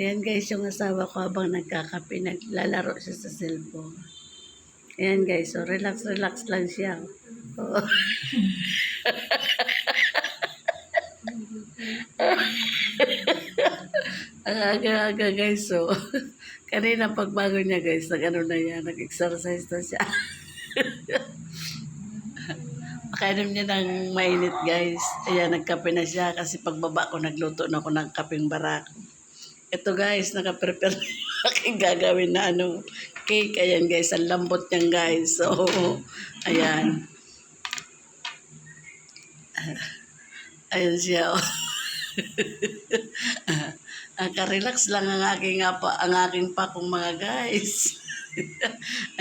Ayan guys, yung asawa ko habang nagkakape, naglalaro siya sa cellphone. Ayan guys, so relax, relax lang siya. Aga-aga guys, so. Kanina pagbago niya guys, nag-ano na yan, nag-exercise na siya. Pakainom niya ng mainit guys. Ayan, nagkape na siya kasi pagbaba ko, nagluto na ako ng kapeng barak. Ito guys, nakaprepare na yung aking gagawin na ano, cake. Ayan guys, ang lambot niyan guys. So, ayan. Ayan siya. Oh. Naka-relax lang ang aking apa, ang aking pakong mga guys.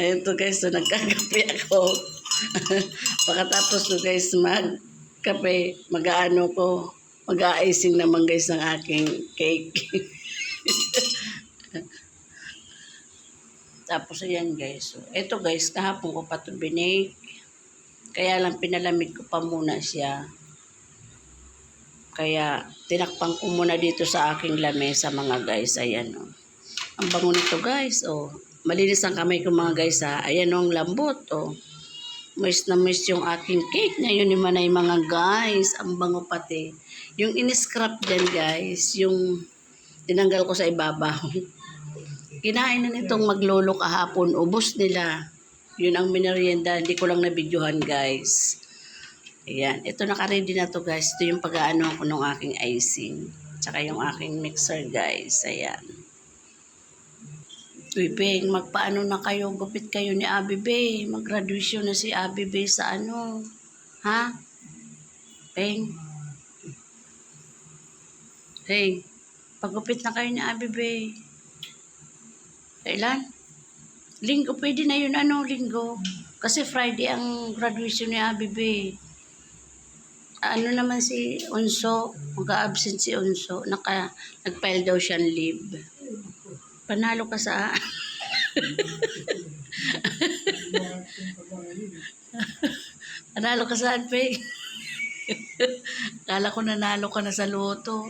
Ayun to guys, so nagkakape ako. Pagkatapos ko guys magkape, mag-aano ko, mag-a-icing naman guys ng aking cake. Tapos ayan guys. So, ito guys, kahapon ko pa ito binake. Kaya lang pinalamig ko pa muna siya. Kaya tinakpan ko muna dito sa aking lamesa mga guys. Ayan o. Ang bango nito guys. O. Malinis ang kamay ko mga guys ha. Ayan o ang lambot o. Moist na moist yung aking cake. Ngayon ni Manay mga guys. Ang bango pati. Yung in-scrap dyan guys. Yung tinanggal ko sa ibabaw. Kinain na nitong maglolo kahapon. Ubus nila. Yun ang minerienda. Hindi ko lang nabidyohan guys. Ayan. Ito naka-ready na to guys. Ito yung pag-aano ko ng aking icing. Tsaka yung aking mixer guys. Ayan. Uy, Beng, magpaano na kayo? Gupit kayo ni Abi Bay. Mag-graduation na si Abi Bay sa ano. Ha? Beng? Beng, pagupit na kayo ni Abi Bay. Kailan? Linggo, pwede na yun ano, linggo. Kasi Friday ang graduation ni Abi Bay. Ano naman si Unso, mag-absent si Unso. Naka, nag-file daw siyang leave. Panalo ka sa... Panalo ka saan, Peg? Kala ko nanalo ka na sa loto.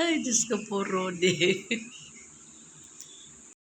Ay, Diyos ko po, Rodi.